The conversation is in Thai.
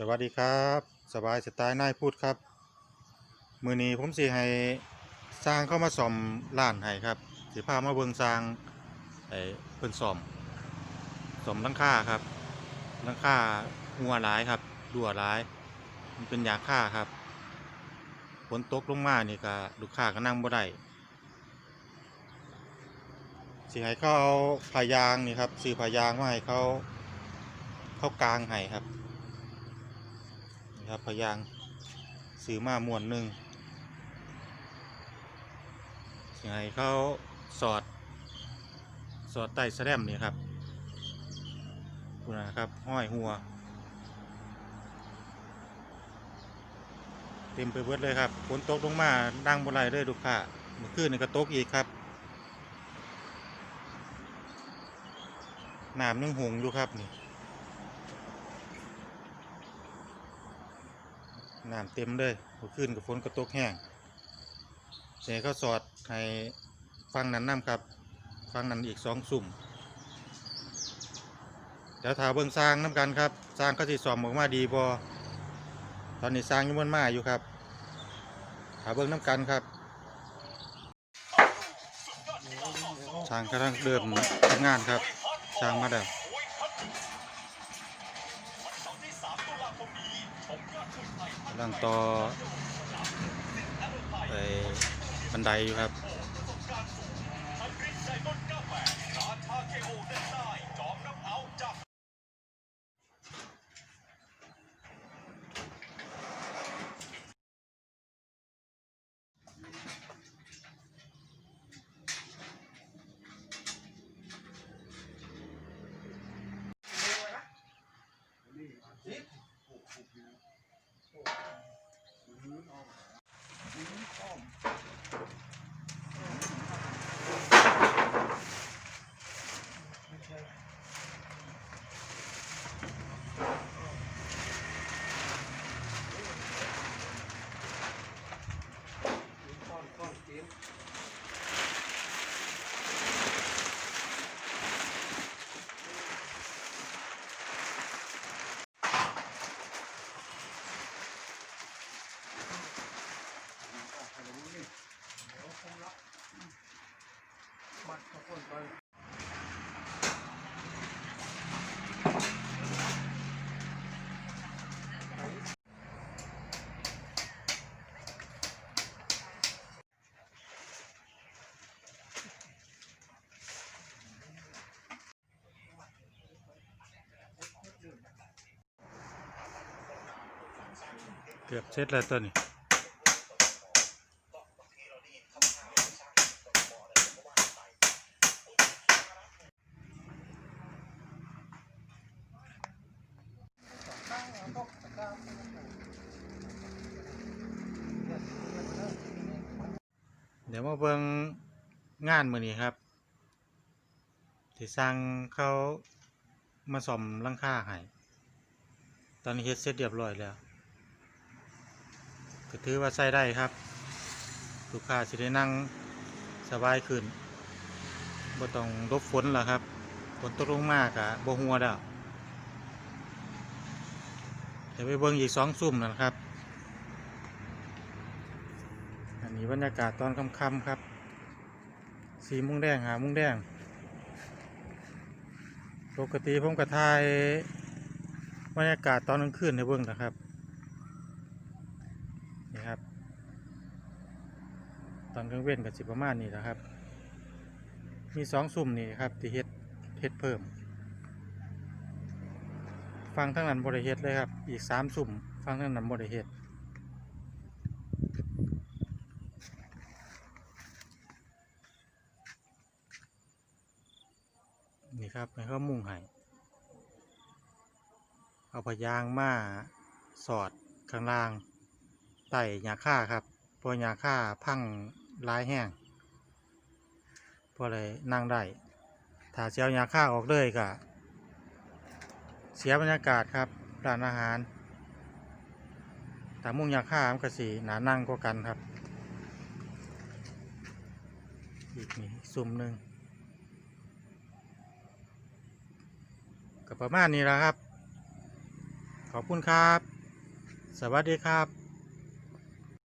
สวัสดีครับ สบายสไตล์นายพูดครับ มือนี้ผมสิให้สร้างเข้ามาซ่อมร้านให้ครับสิพามาเบิงสร้างไอ้เพิ่นซ่อมซ่อมลังคาครับลังคาหัวหลายครับรั่วหลาย มันเป็นยางค่าครับฝนตกลงมานี่ก็ลูกค้าก็นั่งบ่ได้สิให้เขาเอาผ้ายางนี่ครับซื้อผ้ายางมาให้เขาเขากลางให้ครับ ครับพยางซื้อมามวนหนึ่งยังไงเขาสอด สอดใต้แสลมนี่ครับคุณนะครับห้อยหัว เต็มไปเบิดเลยครับฝนตกลงมาดังบนไรเลยลูกค้าเมื่อคืนนี่ก็ตกอีกครับน้ำยังหงอยู่ครับนี่ น้ำเต็มเลยหัวขึ้นกับฝนกระตกแห้งเสียเขาสอดให้ฟังนั้นน้ำครับ ฟังนั้นอีกสองสุ่มเดี๋ยวถาเบิ่งสร้างน้ำกันครับสร้างเขาสิสอมออกมาดีบอตอนนี้สร้างยุ่มันมาอยู่ครับถาเบิ่งน้ำกันครับสร้างกำลังเดิมทำงานครับสร้างมาแล้ว ร่างต่อไปบันไดอยู่ครับ นออกหนีอ้อม เกือบเสร็จแล้วตัวนี้เดี๋ยวมาเบิ่งงานมือนี้ครับ ที่สร้างเขามาซ่อมลังค่าให้ตอนนี้เฮ็ดเสร็จเรียบร้อยแล้ว ก็ถือว่าใช้ได้ครับ ลูกค้าสิได้นั่งสบายขึ้นบ่ต้องรบฝนแล้วครับฝนตกลงมากอะบ่หัวแล้วเดี๋ยวไปเบิ่งอีกสองซุ่มนั่นครับ อันนี้บรรยากาศตอนค่ำๆครับ สีมุ้งแดงหามุ้งแดง ปกติผมกระทายบรรยากาศตอนกลางคืนในเบื้องนะครับ นี่ครับ ตอนกลางเว้นกับสิประมาณนี้นะครับ มีสองซุ่มนี่ครับที่เฮ็ดเฮ็ดเพิ่ม ฟังทั้งนั้นบริเฮ็ดเลยครับ อีกสามซุ่ม ฟังทั้งนั้นบริเฮ็ดนี่ครับให้เขามุ่งให้เอาพยางมาสอดข้างล่างไต่หญ้าค่าครับพอหญ้าค่าพัง ร้ายแห้งพอเลยนั่งได้ถ้าเสียวหญ้าค่าออกเลยก็เสียบรรยากาศครับร้านอาหารแต่มุ่งหญ้าค่ามันก็สีหนานั่งกว่ากันครับ อีกนี่ซุ่มหนึ่งก็ประมาณนี้แหละครับ ขอบคุณครับ สวัสดีครับ